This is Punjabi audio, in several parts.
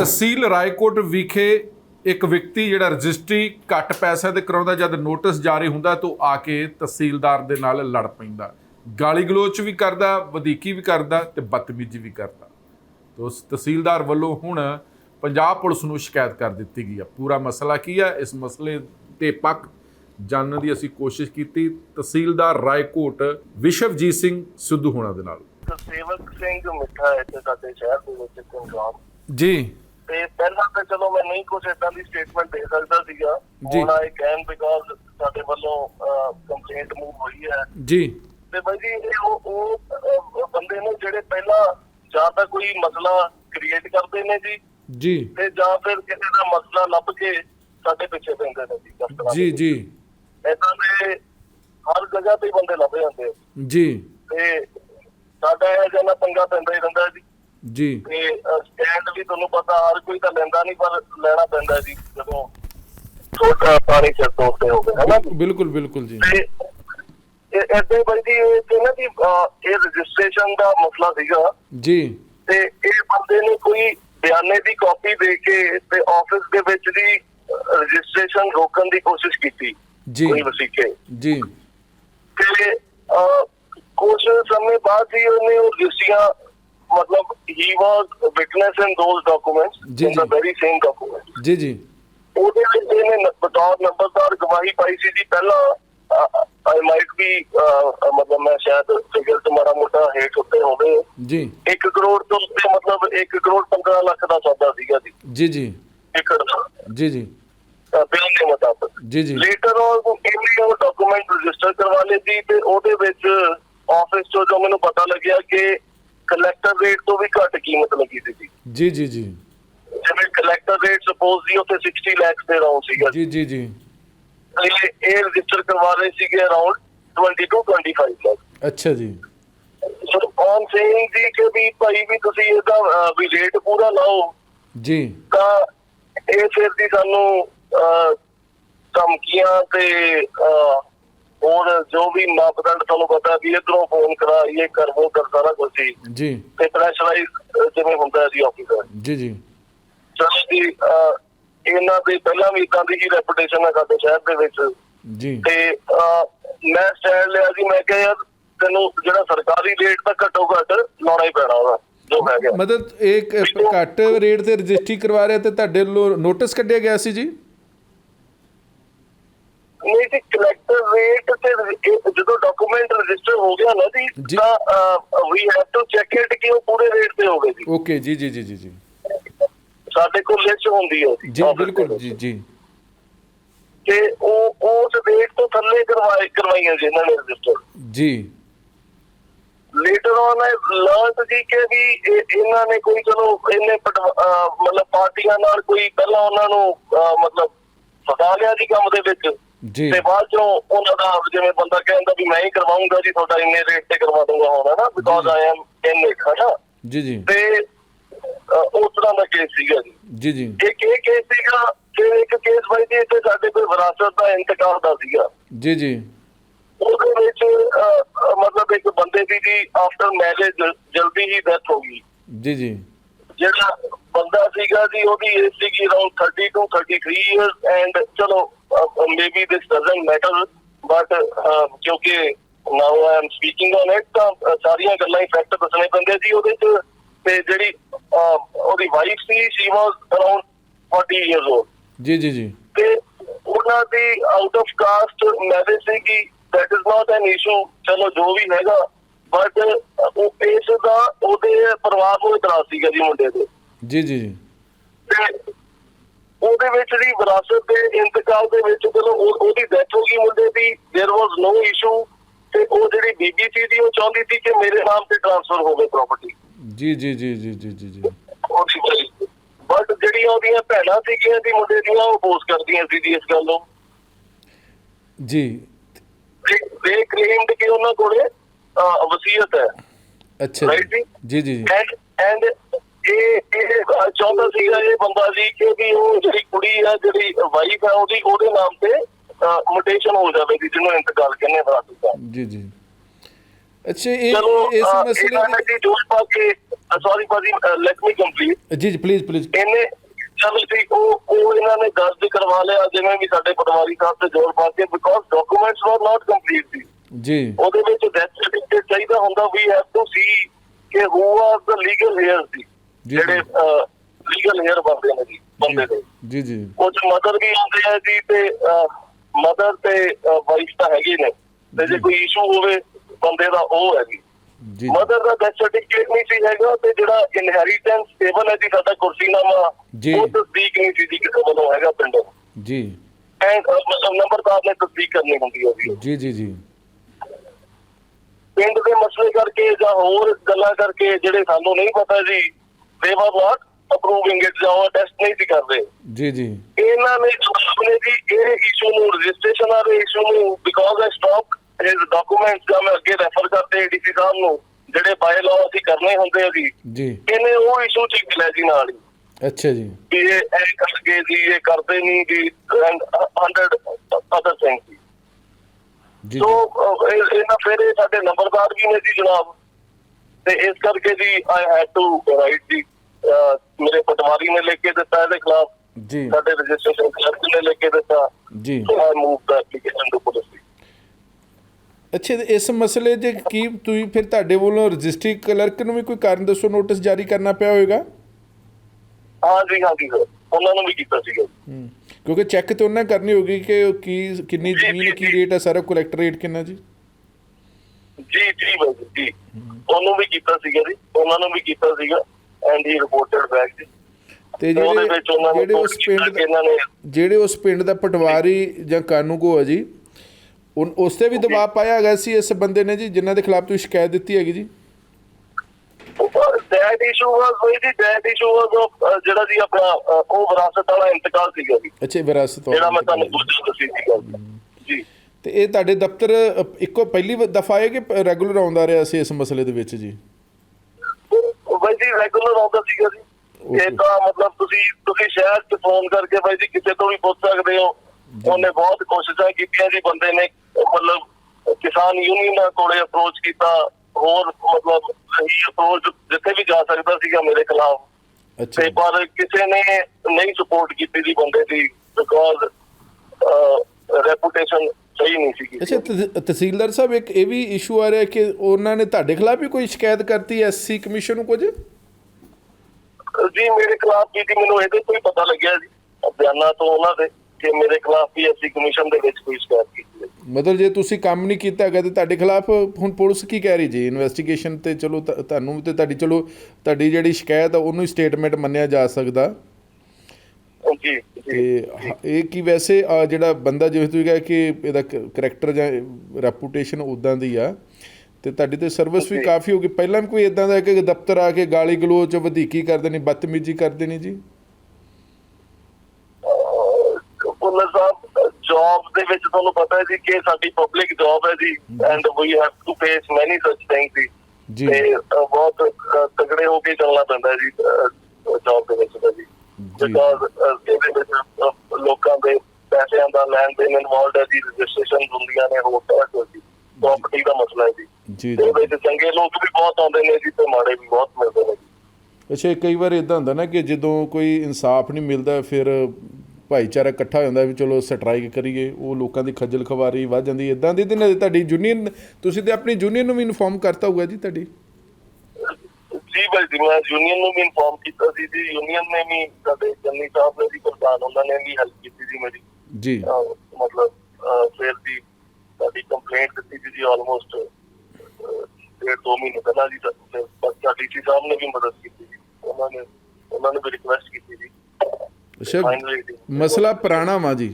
ਤਹਿਸੀਲ ਰਾਏਕੋਟ ਵਿਖੇ ਇੱਕ ਵਿਅਕਤੀ ਜਿਹੜਾ ਰਜਿਸਟਰੀ ਘੱਟ ਪੈਸੇ ਤੇ ਕਰਾਉਂਦਾ ਜਦ ਨੋਟਿਸ ਜਾਰੀ ਹੁੰਦਾ ਤਾਂ ਆ ਕੇ ਤਹਿਸੀਲਦਾਰ ਦੇ ਨਾਲ ਲੜ ਪੈਂਦਾ। ਗਾਲੀ ਗਲੋਚ ਵੀ ਕਰਦਾ ਵਧੀਕੀ ਵੀ ਕਰਦਾ ਤੇ ਬਦਤਮੀਜ਼ੀ ਵੀ ਕਰਦਾ। ਤੇ ਉਸ ਤਹਿਸੀਲਦਾਰ ਵੱਲੋਂ ਹੁਣ ਪੰਜਾਬ ਪੁਲਿਸ ਨੂੰ ਸ਼ਿਕਾਇਤ ਕਰ ਦਿੱਤੀ ਗਈ ਹੈ। ਪੂਰਾ ਮਸਲਾ ਕੀ ਹੈ? ਇਸ ਮਸਲੇ ਤੇ ਪੱਕ ਜਾਣਨ ਦੀ ਅਸੀਂ ਕੋਸ਼ਿਸ਼ ਕੀਤੀ। ਤਹਿਸੀਲਦਾਰ ਰਾਏਕੋਟ ਵਿਸ਼ਵਜੀਤ ਸਿੰਘ ਸਿੱਧੂ ਹੋਣਾ ਦੇ ਨਾਲ। ਸੇਵਕ ਸਿੰਘ ਮਿੱਠਾ ਤੇ ਸਾਡੇ ਸ਼ਹਿਰ ਦੇ ਵਿੱਚ ਪੰਜਾਬ। ਜੀ। ਤੇ ਪਹਿਲਾਂ ਤਾਂ ਚਲੋ ਮੈਂ ਨਹੀਂ ਕੁਝ ਇਦਾਂ ਦੀ ਸਟੇਟਮੈਂਟ ਦੇ ਸਕਦਾ ਸੀਗਾ। ਜੀ। ਹੁਣ ਆਈ ਕੈਨ ਬਿਕਾਜ਼ ਸਾਡੇ ਵੱਲੋਂ ਕੰਪਲੇਂਟ ਮੂਵ ਹੋਈ ਹੈ। ਜੀ। ਤੇ ਬਾਈ ਜੀ ਇਹ ਉਹ ਉਹ ਅਹ, ਬੰਦੇ ਨੇ ਜਿਹੜੇ ਪਹਿਲਾਂ ਜਾਂ ਤਾਂ ਕੋਈ ਮਸਲਾ ਕ੍ਰੀਏਟ ਕਰਦੇ ਨੇ ਜੀ ਜੀ। ਤੇ ਜਾਂ ਫਿਰ ਕਿਸੇ ਦਾ ਮਸਲਾ ਲੱਭ ਕੇ ਸਾਡੇ ਪਿੱਛੇ ਪੈਂਦੇ ਨੇ ਜੀ ਤਰ੍ਹਾਂ ਜੀ ਜੀ। ਇਦਾਂ ਦੇ ਹਰ ਜਗ੍ਹਾ ਤੇ ਹੀ ਬੰਦੇ ਲੱਭ ਜਾਂਦੇ ਆ। ਜੀ। ਤੇ ਸਾਡਾ ਇਹ ਜਿਹਾ ਪੰਗਾ ਪੈਂਦਾ ਹੀ ਰਹਿੰਦਾ ਜੀ। ਜੀ। ਤੇ ਸਟੈਂਡ ਵੀ ਤੁਹਾਨੂੰ ਪਤਾ ਹਰ ਕੋਈ ਤਾਂ ਲੈਂਦਾ ਨਹੀਂ ਪਰ ਲੈਣਾ ਪੈਂਦਾ ਜੀ ਜਦੋਂ ਛੋਟਾ ਪਾਣੀ ਸਿਰ ਤੋਂ ਉੱਤੇ ਹੋਵੇ ਹੈ ਨਾ ਜੀ? ਬਿਲਕੁਲ ਬਿਲਕੁਲ ਜੀ। ਤੇ ਬਾਈ ਜੀ ਇਹ ਤੇ ਨਾ ਅਹ, ਇਹ ਰਜਿਸਟ੍ਰੇਸ਼ਨ ਦਾ ਮਸਲਾ ਸੀਗਾ। ਜੀ। ਤੇ ਇਹ ਬੰਦੇ ਨੇ ਕੋਈ ਬਿਆਨੇ ਦੀ ਕਾਪੀ ਦੇ ਕੇ ਤੇ ਆਫਿਸ ਦੇ ਵਿੱਚ ਦੀ ਰਜਿਸਟ੍ਰੇਸ਼ਨ ਰੋਕਣ ਦੀ ਕੋਸ਼ਿਸ਼ ਕੀਤੀ ਜੀ। ਕੋਈ ਵਸੀਕੇ। ਜੀ। ਤੇ ਕੁਝ ਸਮੇਂ ਬਾਅਦ ਹੀ ਉਹਨੇ ਉਹ ਰਜਿਸਟਰੀਆਂ ਮਤਲਬ ਹੀ was witness in those documents ਜੀ, ਇਨ ਦਾ ਜੀ। ਵੈਰੀ ਸੇਮ ਡਾਕੂਮੈਂਟ ਜੀ ਜੀ ਉਹਦੇ ਵਿੱਚ ਇਹਨੇ ਨ- ਬਤੌਰ ਨੰਬਰਦਾਰ ਗਵਾਹੀ ਪਾਈ ਸੀ ਜੀ। ਪਹਿਲਾਂ ਆਈ ਮਾਈਟ ਬੀ ਮਤਲਬ ਮੈਂ ਸ਼ਾਇਦ ਫਿਗਰ ਤੇ ਮਾੜਾ ਮੋਟਾ ਹੇਠ ਉੱਤੇ ਹੋਵੇ। ਜੀ। 1 ਕਰੋੜ ਤੋਂ ਉੱਤੇ ਮਤਲਬ 1 ਕਰੋੜ 15 ਲੱਖ ਦਾ ਸੌਦਾ ਸੀਗਾ ਜੀ। ਜੀ ਜੀ। ਇੱਕ ਜੀ ਜੀ। ਬਿਲ ਦੇ ਮੁਤਾਬਕ। ਜੀ ਜੀ। ਲੇਟਰ ਉਹ ਇਹਨੇ ਉਹ ਡਾਕੂਮੈਂਟ ਰਜਿਸਟਰ ਕਰਵਾ ਲਏ ਸੀ ਤੇ ਉਹਦੇ ਵਿੱਚ ਆਫਿਸ ਤੋਂ ਜੋ ਮੈਨੂੰ ਪਤਾ ਲੱਗਿਆ ਕਿ ਕਲੈਕਟਰ ਰੇਟ ਤੋਂ ਵੀ ਘੱਟ ਕੀਮਤ ਲੱਗੀ ਸੀ ਜੀ। ਜੀ ਜੀ ਜੀ। ਜਿਵੇਂ ਕਲੈਕਟਰ ਰੇਟ ਸਪੋਜ਼ ਦੀ ਉੱਥੇ 60 ਲੱਖ ਦੇ ਰਾਉਂਡ ਸੀਗਾ। ਜੀ ਜੀ ਜੀ। ਇਹ ਇਹ ਰਜਿਸਟਰ ਕਰਵਾ ਰਹੇ ਸੀਗੇ ਅਰਾਊਂਡ 22 ਤੋਂ 25 ਲੱਖ ਅੱਛਾ ਜੀ। ਸੋ ਔਨ ਸੇਇੰਗ ਜੀ ਕਿ ਵੀ ਭਾਈ ਵੀ ਤੁਸੀਂ ਇਹਦਾ ਵੀ ਰੇਟ ਪੂਰਾ ਲਾਓ ਜੀ। ਤਾਂ ਇਹ ਫਿਰ ਦੀ ਸਾਨੂੰ ਧਮਕੀਆਂ ਤੇ ਹੋਰ ਜੋ ਵੀ ਮਾਪਦੰਡ ਤੁਹਾਨੂੰ ਪਤਾ ਵੀ ਇਧਰੋਂ ਫੋਨ ਕਰਾ ਇਹ ਕਰ ਉਹ ਕਰ ਸਾਰਾ ਕੁਝ ਜੀ ਜੀ। ਤੇ ਪ੍ਰੈਸ਼ਰਾਈਜ਼ ਜਿਵੇਂ ਹੁੰਦਾ ਜੀ ਆਫਿਸਰ ਜੀ ਜੀ। ਚਲੋ ਜੀ ਇਹਨਾਂ ਦੇ ਪਹਿਲਾਂ ਵੀ ਇਦਾਂ ਦੀ ਹੀ ਰੈਪੂਟੇਸ਼ਨ ਹੈ ਸਾਡੇ ਸ਼ਹਿਰ ਦੇ ਵਿੱਚ। ਜੀ। ਤੇ ਮੈਂ ਸਟੈਂਡ ਲਿਆ ਜੀ ਮੈਂ ਕਿਹਾ ਯਾਰ ਤੈਨੂੰ ਜਿਹੜਾ ਸਰਕਾਰੀ ਰੇਟ ਤਾਂ ਘੱਟੋ ਘੱਟ ਲਾਉਣਾ ਹੀ ਪੈਣਾ ਉਹਦਾ ਜੋ ਹੈ ਗਿਆ। ਮਦਦ ਇੱਕ ਘੱਟ ਰੇਟ ਤੇ ਰਜਿਸਟਰੀ ਕਰਵਾ ਰਿਹਾ ਤੇ ਤੁਹਾਡੇ ਨੋਟਿਸ ਕੱਢਿਆ ਗਿਆ ਸੀ ਜੀ? ਨਹੀਂ ਜੀ ਕਲੈਕਟਰ ਰੇਟ ਤੇ ਜਦੋਂ ਡਾਕੂਮੈਂਟ ਰਜਿਸਟਰ ਹੋ ਗਿਆ ਨਾ ਜੀ। ਤਾਂ ਵੀ ਹੈਵ ਟੂ ਚੈੱਕ ਇਟ ਕਿ ਉਹ ਪੂਰੇ ਰੇਟ ਤੇ ਹੋ ਗਏ ਜੀ। ਓਕੇ ਜੀ ਜੀ ਜੀ ਜੀ ਜੀ। ਸਾਡੇ ਕੋਲ ਲਿਸਟ ਹੁੰਦੀ ਹੈ ਜੀ। ਬਿਲਕੁਲ। ਜੀ ਜੀ। ਤੇ ਉਹ ਉਸ ਰੇਟ ਤੋਂ ਥੱਲੇ ਕਰਵਾਏ ਕਰਵਾਈਆਂ ਜੀ ਇਹਨਾਂ ਨੇ ਰਜਿਸਟਰ ਜੀ। ਲੇਟਰ ਔਨ ਆਈ ਲਰਨਡ ਜੀ ਕਿ ਵੀ ਇਹ- ਇਹਨਾਂ ਨੇ ਕੋਈ ਚਲੋ ਇਹਨੇ ਮਤਲਬ ਪਾਰਟੀਆਂ ਨਾਲ ਕੋਈ ਪਹਿਲਾਂ ਉਹਨਾਂ ਨੂੰ ਮਤਲਬ ਫਸਾ ਲਿਆ ਜੀ ਕੰਮ ਦੇ ਵਿੱਚ। ਜੀ। ਤੇ ਬਾਅਦ ਚੋਂ ਉਹਨਾਂ ਦਾ ਜਿਵੇਂ ਬੰਦਾ ਕਹਿੰਦਾ ਵੀ ਮੈਂ ਹੀ ਕਰਵਾਉਂਗਾ ਜੀ ਤੁਹਾਡਾ ਇੰਨੇ ਰੇਟ ਤੇ ਕਰਵਾ ਦੂੰਗਾ ਹੁਣ ਹੈ ਨਾ? Because I am in it ਹੈ ਨਾ? ਜੀ ਜੀ। ਤੇ ਉਸ ਤਰ੍ਹਾਂ ਦਾ ਕੇਸ ਸੀਗਾ ਜੀ। ਜੀ ਜੀ। ਇੱਕ ਇਹ ਕੇਸ ਸੀਗਾ ਕਿ ਇੱਕ ਕੇਸ ਬਾਈ ਜੀ ਇੱਥੇ ਸਾਡੇ ਕੋਲ ਵਿਰਾਸਤ ਦਾ ਇੰਤਕਾਲ ਦਾ ਸੀਗਾ। ਜੀ ਜੀ। ਉਹਦੇ ਵਿੱਚ ਮਤਲਬ ਇੱਕ ਬੰਦੇ ਦੀ ਜੀ ਆਫਟਰ ਮੈਰਿਜ ਜਲਦੀ ਹੀ ਡੈਥ ਹੋ ਗਈ। ਜੀ ਜੀ। ਜਿਹੜਾ ਬੰਦਾ ਸੀਗਾ ਜੀ ਉਹਦੀ ਏਜ ਸੀਗੀ ਅਰਾਊਂਡ 30 ਤੋਂ 33 ਇਅਰਸ ਐਂਡ ਚਲੋ maybe this doesn't matter but ਕਿਉਂਕਿ now I am speaking on it ਤਾਂ ਅਹ, ਸਾਰੀਆਂ ਗੱਲਾਂ ਹੀ ਫੈਕਟ ਦੱਸਣੇ ਪੈਂਦੇ ਸੀ ਉਹਦੇ ਚ ਤੇ ਜਿਹੜੀ ਅਹ, ਉਹਦੀ ਵਾਈਫ ਸੀ she was around 40 years old ਜੀ ਜੀ ਜੀ ਤੇ ਉਹਨਾਂ ਦੀ ਆਊਟ ਆਫ ਕਾਸਟ ਮੈਰਿਜ ਸੀਗੀ that is not an issue ਚਲੋ ਜੋ ਵੀ ਹੈਗਾ ਬਟ ਉਹ ਇਸ ਦਾ ਉਹਦੇ ਪਰਿਵਾਰ ਨੂੰ ਇਤਰਾਜ਼ ਸੀਗਾ ਜੀ ਮੁੰਡੇ ਦੇ ਜੀ ਜੀ ਜੀ ਤੇ ਉਹਦੇ ਵਿੱਚ ਦੀ ਵਿਰਾਸਤ ਦੇ ਇੰਤਕਾਲ ਦੇ ਵਿੱਚ ਚਲੋ ਉਹ- ਉਹਦੀ ਡੈਥ ਹੋ ਗਈ ਮੁੰਡੇ ਦੀ देयर ਵਾਸ ਨੋ ਇਸ਼ੂ ਤੇ ਉਹ ਜਿਹੜੀ ਬੀਬੀ ਸੀ ਦੀ ਉਹ ਚਾਹੁੰਦੀ ਸੀ ਕਿ ਮੇਰੇ ਨਾਮ ਤੇ ਟ੍ਰਾਂਸਫਰ ਹੋਵੇ ਪ੍ਰਾਪਰਟੀ ਜੀ ਜੀ ਜੀ ਜੀ ਜੀ ਜੀ ਜੀ ਉਹਦੀ ਬਟ ਜਿਹੜੀਆਂ ਉਹਦੀਆਂ ਭੈਣਾਂ ਸੀਗੀਆਂ ਦੀ ਮੁੰਡੇ ਦੀਆਂ ਉਹ ਅਪੋਜ਼ ਕਰਦੀਆਂ ਸੀ ਜੀ ਇਸ ਗੱਲ ਨੂੰ ਜੀ ਦੇ ਕਲੇਮਡ ਕਿ ਉਹਨਾਂ ਕੋਲੇ ਅਹ, ਵਸੀਅਤ ਹੈ ਅੱਛਾ Right ਜੀ? ਜੀ ਜੀ ਜੀ ਐਂਡ ਐਂਡ ਇਹ ਇਹ ਚਾਹੁੰਦਾ ਸੀਗਾ ਇਹ ਬੰਦਾ ਜੀ ਕਿ ਵੀ ਉਹ ਜਿਹੜੀ ਕੁੜੀ ਆ ਜਿਹੜੀ ਵਾਈਫ ਆ ਉਹਦੀ ਉਹਦੇ ਨਾਮ ਤੇ ਮੁਟੇਸ਼ਨ ਹੋ ਜਾਵੇ ਜਿਹਨੂੰ ਇੰਤਕਾਲ ਕਹਿੰਦੇ ਆ ਦਾ ਜੀ ਜੀ। ਅੱਛਾ ਇਹ ਇਸ ਮਸਲੇ ਜੀ ਜੋਸ਼ ਪਾ ਕੇ ਸੌਰੀ ਭਾਜੀ ਲੈਟ ਮੀ ਕੰਪਲੀਟ ਦੇ ਜੀ ਜੀ ਪਲੀਜ਼ ਪਲੀਜ਼ ਇਹਨੇ ਚਲ ਜੀ ਉਹ ਉਹ ਇਹਨਾਂ ਨੇ ਦਰਜ ਕਰਵਾ ਲਿਆ ਜਿਵੇਂ ਵੀ ਸਾਡੇ ਪਟਵਾਰੀ ਸਾਹਿਬ ਤੇ ਜ਼ੋਰ ਪਾ ਕੇ ਬਿਕੋਜ਼ ਡਾਕੂਮੈਂਟਸ ਵਰ ਨਾਟ ਕੰਪਲੀਟ ਸੀ। ਜੀ। ਉਹਦੇ ਵਿੱਚ ਡੈਥ ਸਰਟੀਫਿਕੇਟ ਚਾਹੀਦਾ ਹੁੰਦਾ ਵੀ ਹੈਵ ਟੂ ਸੀ ਕਿ who are the legal heir ਦੀ ਜੀ। ਜਿਹੜੇ ਲੀਗਲ ਹੇਅਰ ਬਣਦੇ ਨੇ ਜੀ ਬੰਦੇ ਦੇ। ਜੀ ਜੀ। ਕੁਝ ਮਦਰ ਵੀ ਆਉਂਦੇ ਆ ਜੀ ਤੇ ਮਦਰ ਤੇ ਵਾਈਫ ਤਾਂ ਹੈਗੇ ਨੇ। ਤੇ ਜੇ ਕੋਈ ਇਸ਼ੂ ਹੋਵੇ ਬੰਦੇ ਦਾ ਉਹ ਹੈ ਜੀ। ਜੀ ਮਦਰ ਦਾ ਡੈਥ ਸਰਟੀਫਿਕੇਟ ਨਹੀਂ ਸੀ ਹੈਗਾ ਤੇ ਜਿਹੜਾ ਇਨਹੈਰੀਟੈਂਸ ਟੇਬਲ ਹੈ ਜੀ ਸਾਡਾ ਕੁਰਸੀਨਾਮਾ। ਉਹ ਤਸਦੀਕ ਨਹੀਂ ਸੀ ਜੀ ਕਿਸੇ ਵੱਲੋਂ ਹੈਗਾ ਪਿੰਡੋਂ। ਜੀ। ਐਂਡ ਮਤਲਬ ਨੰਬਰਦਾਰ ਨੇ ਤਸਦੀਕ ਕਰਨੀ ਹੁੰਦੀ ਹੈ ਜੀ। ਜੀ ਜੀ ਜੀ। ਪਿੰਡ ਦੇ ਮਸਲੇ ਕਰਕੇ ਜਾਂ ਹੋਰ ਗੱਲਾਂ ਕਰਕੇ ਜਿਹੜੇ ਸਾਨੂੰ ਨਹੀਂ ਪਤਾ ਜੀ ਦੇ ਵਰ ਨਾਟ ਅਪਰੂਵਿੰਗ ਇਟ ਜਾਂ ਉਹ ਟੈਸਟ ਨਹੀਂ ਸੀ ਕਰਦੇ। ਜੀ ਜੀ। ਇਹਨਾਂ ਨੇ ਨੇ ਜੀ ਇਹ ਇਸ਼ੂ ਨੂੰ ਰਜਿਸਟ੍ਰੇਸ਼ਨ ਵਾਲੇ ਇਸ਼ੂ ਨੂੰ because I stock his documents ਜਾਂ ਮੈਂ ਅੱਗੇ ਰੈਫਰ ਕਰਤੇ ਡੀਸੀ ਸਾਹਿਬ ਨੂੰ ਜਿਹੜੇ ਬਾਈ ਲਾਅ ਅਸੀਂ ਕਰਨੇ ਹੁੰਦੇ ਆ ਜੀ ਜੀ। ਇਹਨੇ ਉਹ ਇਸ਼ੂ ਚ ਲੈ ਜੀ ਨਾਲ ਹੀ। ਅੱਛਾ ਜੀ। ਵੀ ਇਹ ਐ ਕਰਕੇ ਜੀ ਇਹ ਕਰਦੇ ਨਹੀਂ ਜੀ ਐਂਡ 100 ਅਦਰ ਥਿੰਗਸ ਜੀ। ਜੀ ਸੋ ਇਹ- ਇਹਨਾਂ ਫਿਰ ਇਹ ਸਾਡੇ ਨੰਬਰਦਾਰ ਵੀ ਨੇ ਜੀ ਜਨਾਬ। ਤੇ ਇਸ ਕਰਕੇ ਜੀ ਆਈ ਹੈਡ ਟੂ ਰਾਈਟ ਜੀ ਮੇਰੇ ਪਟਵਾਰੀ ਨੇ ਲਿਖ ਕੇ ਦਿੱਤਾ ਇਹਦੇ ਖਿਲਾਫ ਜੀ। ਸਾਡੇ ਰਜਿਸਟ੍ਰੇਸ਼ਨ ਕਲਰਕ ਨੇ ਲਿਖ ਕੇ ਦਿੱਤਾ। ਜੀ। I move the application to police ਅੱਛਾ ਇਸ ਮਸਲੇ 'ਚ ਕੀ ਤੁਸੀਂ ਫਿਰ ਤੁਹਾਡੇ ਵੱਲੋਂ ਰਜਿਸਟਰੀ ਕਲਰਕ ਨੂੰ ਵੀ ਕੋਈ ਕਾਰਨ ਦੱਸੋ? ਨੋਟਿਸ ਜਾਰੀ ਕਰਨਾ ਪਿਆ ਹੋਵੇਗਾ ਹਾਂ ਜੀ ਹਾਂ ਜੀ ਉਹਨਾਂ ਨੂੰ ਵੀ ਕੀਤਾ ਸੀਗਾ। ਹੂੰ। ਕਿਉਂਕਿ ਚੈੱਕ ਤੇ ਉਹਨਾਂ ਕਰਨੀ ਹੋਗੀ ਕਿ ਕੀ ਕਿੰਨੀ ਜ਼ਮੀਨ ਕੀ। ਰੇਟ ਹੈ ਸਾਰਾ ਕਲੈਕਟਰ ਰੇਟ ਕਿੰਨਾ ਜੀ? ਜੀ ਜੀ ਬਾਈ ਜੀ। ਉਹਨੂੰ ਵੀ ਕੀਤਾ ਸੀਗਾ ਜੀ ਉਹਨਾਂ ਨੂੰ ਵੀ ਕੀਤਾ ਸੀਗਾ ਐਂਡ ਹੀ ਰਿਪੋਰਟਡ ਬੈਕ ਜੀ। ਤੇ ਜਿਹੜੇ ਜਿਹੜੇ ਉਸ ਪਿੰਡ ਜਿਹੜੇ ਉਸ ਪਿੰਡ ਦਾ ਪਟਵਾਰੀ ਜਾਂ ਕਾਨੂੰਗੋ ਹੈ ਜੀ ਉਸ ਤੇ ਵੀ ਦਬਾਅ ਪਾਇਆ ਹੈਗਾ ਸੀ ਇਸ ਬੰਦੇ ਨੇ ਜੀ ਜਿਨ੍ਹਾਂ ਦੇ ਖਿਲਾਫ ਤੁਸੀਂ ਸ਼ਿਕਾਇਤ ਦਿੱਤੀ ਹੈਗੀ ਜੀ? ਦੈਟ ਇਸ਼ੂ ਵਾਸ ਹੋਈ ਜੀ ਦੈਟ ਇਸ਼ੂ ਵਾਸ ਜਿਹੜਾ ਜੀ ਆਪਣਾ ਉਹ ਵਿਰਾਸਤ ਵਾਲਾ ਇੰਤਕਾਲ ਸੀਗਾ ਜੀ। ਅੱਛਾ ਵਿਰਾਸਤ ਜਿਹੜਾ ਮੈਂ। ਤੁਹਾਨੂੰ ਪੁੱਛਿਆ ਸੀ ਗੱਲ ਜੀ ਤੇ ਇਹ ਤੁਹਾਡੇ ਦਫ਼ਤਰ ਇੱਕੋ ਪਹਿਲੀ ਦਫਾ ਹੈ ਕਿ ਰੈਗੂਲਰ ਆਉਂਦਾ ਰਿਹਾ ਸੀ ਇਸ ਮਸਲੇ ਦੇ ਵਿੱਚ ਜੀ? ਬਾਈ ਜੀ ਰੈਗੂਲਰ ਆਉਂਦਾ ਸੀਗਾ ਜੀ। ਇਹ. ਤਾਂ ਮਤਲਬ ਤੁਸੀਂ ਤੁਸੀਂ ਸ਼ਹਿਰ ਚ ਫੋਨ ਕਰਕੇ ਬਾਈ ਜੀ ਕਿਸੇ ਤੋਂ ਵੀ ਪੁੱਛ ਸਕਦੇ ਹੋ। ਉਹਨੇ ਬਹੁਤ ਕੋਸ਼ਿਸ਼ਾਂ ਕੀਤੀਆਂ ਜੀ ਬੰਦੇ ਨੇ। ਮਤਲਬ ਕਿਸਾਨ ਯੂਨੀਅਨ ਕੋਲੇ ਅਪਰੋਚ ਕੀਤਾ। ਹੋਰ ਮਤਲਬ ਸਹੀ ਅਪਰੋਚ ਜਿੱਥੇ ਵੀ ਜਾ ਸਕਦਾ ਸੀਗਾ ਮੇਰੇ ਖਿਲਾਫ। ਅੱਛਾ। ਤੇ ਪਰ ਕਿਸੇ ਨੇ ਨਹੀਂ ਸਪੋਰਟ ਕੀਤੀ ਜੀ ਬੰਦੇ ਦੀ ਬਿਕੋਜ਼ ਰੈਪੂਟੇਸ਼ਨ ਸਹੀ ਨਹੀਂ ਸੀਗੀ। ਅੱਛਾ ਤਹਿ- ਤਹਿਸੀਲਦਾਰ ਸਾਹਿਬ ਇੱਕ ਇਹ ਵੀ ਇਸ਼ੂ ਆ ਰਿਹਾ ਕਿ ਉਹਨਾਂ ਨੇ ਤੁਹਾਡੇ ਖਿਲਾਫ ਵੀ ਕੋਈ ਸ਼ਿਕਾਇਤ ਕਰਤੀ ਐਸਸੀ ਕਮਿਸ਼ਨ ਨੂੰ ਕੁਝ? ਜੀ ਮੇਰੇ ਖਿਲਾਫ ਕੀ ਜੀ ਮੈਨੂੰ ਇਹਦੇ ਤੋਂ ਹੀ ਪਤਾ ਲੱਗਿਆ ਜੀ। ਬਿਆਨਾਂ ਤੋਂ ਉਹਨਾਂ ਦੇ ਕਿ ਮੇਰੇ ਖਿਲਾਫ ਵੀ ਐਸਸੀ ਕਮਿਸ਼ਨ ਦੇ ਵਿੱਚ ਕੋਈ ਸ਼ਿਕਾਇਤ ਕੀਤੀ ਹੈ। ਮਤਲਬ ਜੇ ਤੁਸੀਂ ਕੰਮ ਨਹੀਂ ਕੀਤਾ ਹੈਗਾ ਤੇ ਤੁਹਾਡੇ ਖਿਲਾਫ ਹੁਣ ਪੁਲਿਸ ਕੀ ਕਹਿ ਰਹੀ ਜੀ? ਇਨਵੈਸਟੀਗੇਸ਼ਨ ਤੇ ਚਲੋ ਤੁਹਾਨੂੰ ਤੇ ਤੁਹਾਡੀ ਚਲੋ ਤੁਹਾਡੀ ਜਿਹੜੀ ਸ਼ਿਕਾਇਤ ਆ ਉਹਨੂੰ ਸਟੇਟਮੈਂਟ ਮੰਨਿਆ ਜਾ ਸਕਦਾ। ਜੀ। ਤੇ ਇਹ ਕੀ ਵੈਸੇ ਜਿਹੜਾ ਬੰਦਾ ਜਿਵੇਂ ਤੁਸੀਂ ਕਿਹਾ ਕਿ ਇਹਦਾ ਕਰੈਕਟਰ ਜਾਂ ਰੈਪੂਟੇਸ਼ਨ ਉਦਾਂ ਦੀ ਆ ਤੇ ਤੁਹਾਡੀ ਤੇ ਸਰਵਿਸ ਵੀ। ਕਾਫੀ ਹੋ ਗਈ ਪਹਿਲਾਂ ਵੀ ਕੋਈ ਇਦਾਂ ਦਾ ਕਿ ਦਫ਼ਤਰ ਆ ਕੇ ਗਾਲੀ ਗਲੋਚ ਵਧੀਕੀ ਕਰਦੇ ਨੇ ਬਦਤਮੀਜ਼ੀ ਕਰਦੇ ਨੇ ਜੀ? ਪੁਲਿਸ ਸਾਹਿਬ ਜੌਬ ਦੇ ਵਿੱਚ ਤੁਹਾਨੂੰ ਪਤਾ ਹੈ ਜੀ ਕਿ ਸਾਡੀ ਪਬਲਿਕ ਜੌਬ ਹੈ ਜੀ and we have to face many such things ਜੀ। ਜੀ। ਤੇ ਬਹੁਤ ਤਗੜੇ ਹੋ ਕੇ ਚੱਲਣਾ ਪੈਂਦਾ ਜੀ ਜੌਬ ਦੇ ਵਿੱਚ ਜੀ। ਬਿਕਾਜ਼ ਇਹਦੇ ਵਿੱਚ ਲੋਕਾਂ ਦੇ ਪੈਸਿਆਂ ਦਾ ਲੈਣ ਦੇਣ ਇਨਵੋਲਡ ਹੈ ਜੀ ਰਜਿਸਟ੍ਰੇਸ਼ਨ ਹੁੰਦੀਆਂ ਨੇ ਹੋਰ ਤਰ੍ਹਾਂ ਜੀ ਪ੍ਰਾਪਰਟੀ ਦਾ ਮਸਲਾ ਹੈ ਜੀ। ਜੀ ਉਹਦੇ ਵਿੱਚ ਚੰਗੇ ਲੋਕ ਵੀ ਬਹੁਤ ਆਉਂਦੇ ਨੇ ਜੀ ਤੇ ਮਾੜੇ ਵੀ ਬਹੁਤ ਮਿਲਦੇ ਨੇ ਅੱਛਾ ਕਈ ਵਾਰ ਇਦਾਂ ਹੁੰਦਾ ਨਾ ਕਿ ਜਦੋਂ ਕੋਈ ਇਨਸਾਫ ਨਹੀਂ ਮਿਲਦਾ ਫਿਰ ਭਾਈਚਾਰਾ ਇਕੱਠਾ ਹੋ ਜਾਂਦਾ ਵੀ ਚਲੋ ਸਟ੍ਰਾਈਕ ਕਰੀਏ ਉਹ ਲੋਕਾਂ ਦੀ ਖੱਜਲ ਖਵਾਰੀ ਵੱਧ ਜਾਂਦੀ ਇਦਾਂ ਦੀ ਤੇ ਤੁਹਾਡੀ ਯੂਨੀਅਨ ਤੁਸੀਂ ਤੇ ਆਪਣੀ ਯੂਨੀਅਨ ਨੂੰ ਵੀ ਇਨਫੋਰਮ ਕਰਤਾ ਹੋਊਗਾ ਜੀ ਤੁਹਾਡੀ? ਜੀ ਭਾਈ ਜੀ ਮੈਂ ਯੂਨੀਅਨ ਨੂੰ ਵੀ ਇਨਫੋਰਮ ਕੀਤਾ ਸੀ ਜੀ। ਯੂਨੀਅਨ ਨੇ ਵੀ ਸਾਡੇ ਜੰਨੀ ਸਾਹਿਬ ਨੇ ਵੀ ਪ੍ਰਧਾਨ ਉਹਨਾਂ ਨੇ ਵੀ ਹੈਲਪ ਕੀਤੀ ਸੀ ਮੇਰੀ। ਜੀ। ਮਤਲਬ ਫਿਰ ਦੀ ਸਾਡੀ ਕੰਪਲੇਂਟ ਦਿੱਤੀ ਸੀ ਜੀ ਆਲਮੋਸਟ ਡੇਢ ਦੋ ਮਹੀਨੇ ਪਹਿਲਾਂ ਜੀ। ਬੱਚਾ ਡੀਸੀ ਸਾਹਿਬ ਨੇ ਵੀ ਮਦਦ ਕੀਤੀ ਜੀ ਉਹਨਾਂ ਨੇ ਉਹਨਾਂ ਨੇ ਵੀ ਰਿਕੁਐਸਟ ਕੀਤੀ ਅੱਛਾ ਫਾਈਨਲੀ ਮਸਲਾ ਪੁਰਾਣਾ ਵਾ ਜੀ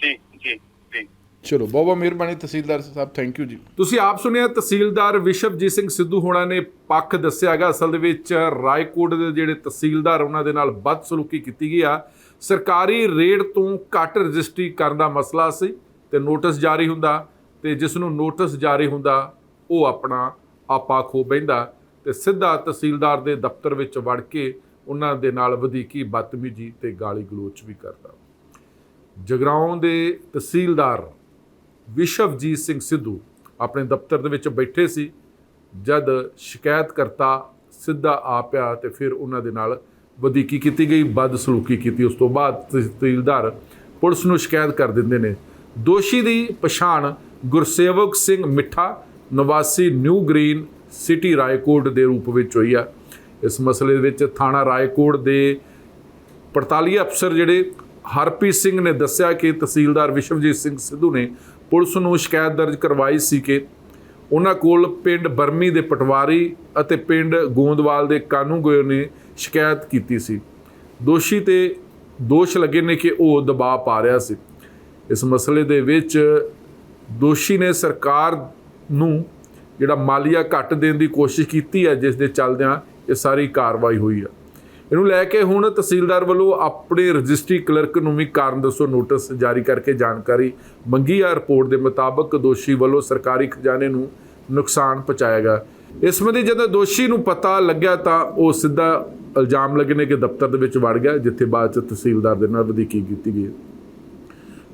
ਜੀ ਜੀ ਚਲੋ, ਬਹੁਤ ਬਹੁਤ ਮਿਹਰਬਾਨੀ ਤਹਿਸੀਲਦਾਰ ਸਾਹਿਬ ਥੈਂਕ ਯੂ ਜੀ। ਤੁਸੀਂ ਆਪ ਸੁਣਿਆ ਤਹਿਸੀਲਦਾਰ ਵਿਸ਼ਵਜੀਤ ਸਿੰਘ ਸਿੱਧੂ ਹੋਣਾ ਨੇ ਪੱਖ ਦੱਸਿਆ ਹੈਗਾ ਅਸਲ ਦੇ ਵਿੱਚ ਰਾਏਕੋਟ ਦੇ ਜਿਹੜੇ ਤਹਿਸੀਲਦਾਰ, ਉਹਨਾਂ ਦੇ ਨਾਲ ਬਦਸਲੂਕੀ ਕੀਤੀ ਗਈ ਆ। ਸਰਕਾਰੀ ਰੇਟ ਤੋਂ ਘੱਟ ਰਜਿਸਟਰੀ ਕਰਨ ਦਾ ਮਸਲਾ ਸੀ ਤੇ ਨੋਟਿਸ ਜਾਰੀ ਹੁੰਦਾ ਤੇ ਜਿਸ ਨੂੰ ਨੋਟਿਸ ਜਾਰੀ ਹੁੰਦਾ, ਉਹ ਆਪਣਾ ਆਪਾ ਖੋ ਬੈਂਦਾ ਤੇ ਸਿੱਧਾ ਤਹਿਸੀਲਦਾਰ ਦੇ ਦਫ਼ਤਰ ਵਿੱਚ ਵੜ ਕੇ ਉਹਨਾਂ ਦੇ ਨਾਲ ਵਧੀਕੀ ਬਦਤਮੀਜੀ ਤੇ ਗਾਲੀ ਗਲੋਚ ਵੀ ਕਰਦਾ। ਜਗਰਾਉਂ ਦੇ ਤਹਿਸੀਲਦਾਰ ਵਿਸ਼ਵਜੀਤ ਸਿੰਘ ਸਿੱਧੂ ਆਪਣੇ ਦਫ਼ਤਰ ਦੇ ਵਿੱਚ ਬੈਠੇ ਸੀ, ਜਦ ਸ਼ਿਕਾਇਤਕਰਤਾ ਸਿੱਧਾ ਆ ਪਿਆ ਤੇ ਫਿਰ ਉਹਨਾਂ ਦੇ ਨਾਲ ਵਧੀਕੀ ਕੀਤੀ ਗਈ ਬਦਸਲੂਕੀ ਕੀਤੀ। ਉਸ ਤੋਂ ਬਾਅਦ ਤਹਿਸੀਲਦਾਰ ਪੁਲਿਸ ਨੂੰ ਸ਼ਿਕਾਇਤ ਕਰ ਦਿੰਦੇ ਨੇ। ਦੋਸ਼ੀ ਦੀ ਪਛਾਣ ਗੁਰਸੇਵਕ ਸਿੰਘ ਮਿੱਠਾ, ਨਿਵਾਸੀ ਨਿਊ ਗ੍ਰੀਨ ਸਿਟੀ ਰਾਏਕੋਟ ਦੇ ਰੂਪ ਵਿੱਚ ਹੋਈ ਆ। ਇਸ ਮਸਲੇ ਵਿੱਚ ਥਾਣਾ ਰਾਏਕੋਟ ਦੇ ਪੜਤਾਲੀ ਅਫਸਰ ਜਿਹੜੇ ਹਰਪ੍ਰੀਤ ਸਿੰਘ ਨੇ ਦੱਸਿਆ ਕਿ ਤਹਿਸੀਲਦਾਰ ਵਿਸ਼ਵਜੀਤ ਸਿੰਘ ਸਿੱਧੂ ਨੇ ਪੁਲਿਸ ਨੂੰ ਸ਼ਿਕਾਇਤ ਦਰਜ ਕਰਵਾਈ ਸੀ ਕਿ ਉਹਨਾਂ ਕੋਲ ਪਿੰਡ ਬਰਮੀ ਦੇ ਪਟਵਾਰੀ ਅਤੇ ਪਿੰਡ ਗੋਂਦਵਾਲ ਦੇ ਕਾਨੂੰ ਗੋਇ ਨੇ ਸ਼ਿਕਾਇਤ ਕੀਤੀ ਸੀ। ਦੋਸ਼ੀ ਤੇ ਦੋਸ਼ ਲੱਗੇ ਨੇ ਕਿ ਉਹ ਦਬਾਅ ਪਾ ਰਿਹਾ ਸੀ। ਇਸ ਮਸਲੇ ਦੇ ਵਿੱਚ ਦੋਸ਼ੀ ਨੇ ਸਰਕਾਰ ਨੂੰ ਜਿਹੜਾ ਮਾਲੀਆ ਘੱਟ ਦੇਣ ਦੀ ਕੋਸ਼ਿਸ਼ ਕੀਤੀ ਹੈ, ਜਿਸ ਦੇ ਚੱਲਦਿਆਂ ਇਹ ਸਾਰੀ ਕਾਰਵਾਈ ਹੋਈ ਹੈ। ਇਹਨੂੰ ਲੈ ਕੇ ਹੁਣ ਤਹਿਸੀਲਦਾਰ ਵੱਲੋਂ ਆਪਣੇ ਰਜਿਸਟਰੀ ਕਲਰਕ ਨੂੰ ਵੀ ਕਾਰਨ ਦੱਸੋ, ਨੋਟਿਸ ਜਾਰੀ ਕਰਕੇ ਜਾਣਕਾਰੀ ਮੰਗੀ ਆ। ਰਿਪੋਰਟ ਦੇ ਮੁਤਾਬਕ ਦੋਸ਼ੀ ਵੱਲੋਂ ਸਰਕਾਰੀ ਖਜ਼ਾਨੇ ਨੂੰ ਨੁਕਸਾਨ ਪਹੁੰਚਾਇਆ ਗਿਆ। ਇਸ ਸੰਬੰਧੀ ਜਦੋਂ ਦੋਸ਼ੀ ਨੂੰ ਪਤਾ ਲੱਗਿਆ ਤਾਂ ਉਹ ਸਿੱਧਾ ਇਲਜ਼ਾਮ ਲੱਗਣੇ ਕਿ ਦਫ਼ਤਰ ਦੇ ਵਿੱਚ ਵੜ ਗਿਆ, ਜਿੱਥੇ ਬਾਅਦ ਚ ਤਹਿਸੀਲਦਾਰ ਦੇ ਨਾਲ ਵਧੀਕੀ ਕੀਤੀ ਗਈ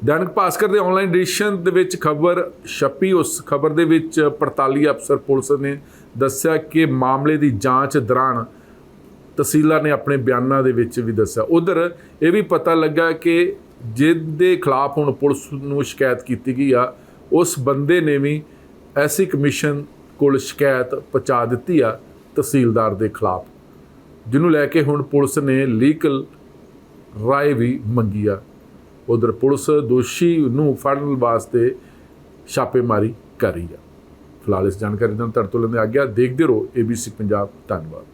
ਦੈਨਿਕ ਭਾਸਕਰ ਦੇ ਆਨਲਾਈਨ ਐਡੀਸ਼ਨ ਦੇ ਵਿੱਚ ਖਬਰ ਛਪੀ। ਉਸ ਖਬਰ ਦੇ ਵਿੱਚ ਪੜਤਾਲੀ ਅਫਸਰ ਪੁਲਿਸ ਨੇ ਦੱਸਿਆ ਕਿ ਮਾਮਲੇ ਦੀ ਜਾਂਚ ਦੌਰਾਨ ਤਹਿਸੀਲਦਾਰ ਨੇ ਆਪਣੇ ਬਿਆਨਾਂ ਦੇ ਵਿੱਚ ਵੀ ਦੱਸਿਆ। ਉਧਰ ਇਹ ਵੀ ਪਤਾ ਲੱਗਾ ਕਿ ਜਿਹਦੇ ਖਿਲਾਫ ਹੁਣ ਪੁਲਿਸ ਨੂੰ ਸ਼ਿਕਾਇਤ ਕੀਤੀ ਗਈ ਆ, ਉਸ ਬੰਦੇ ਨੇ ਵੀ ਐਸੀ ਕਮਿਸ਼ਨ ਕੋਲ ਸ਼ਿਕਾਇਤ ਪਹੁੰਚਾ ਦਿੱਤੀ ਆ ਤਹਿਸੀਲਦਾਰ ਦੇ ਖਿਲਾਫ, ਜਿਹਨੂੰ ਲੈ ਕੇ ਹੁਣ ਪੁਲਿਸ ਨੇ ਲੀਗਲ ਰਾਏ ਵੀ ਮੰਗੀ ਆ। ਉਧਰ ਪੁਲਿਸ ਦੋਸ਼ੀ ਨੂੰ ਫੜਨ ਵਾਸਤੇ ਛਾਪੇਮਾਰੀ ਕਰ ਰਹੀ ਆ। ਫਿਲਹਾਲ ਇਸ ਜਾਣਕਾਰੀ ਨਾਲ ਤੁਹਾਡੇ ਤੋਂ ਲੈਂਦੇ ਆ ਗਿਆ ਦੇਖਦੇ ਰਹੋ ABC ਪੰਜਾਬ ਧੰਨਵਾਦ।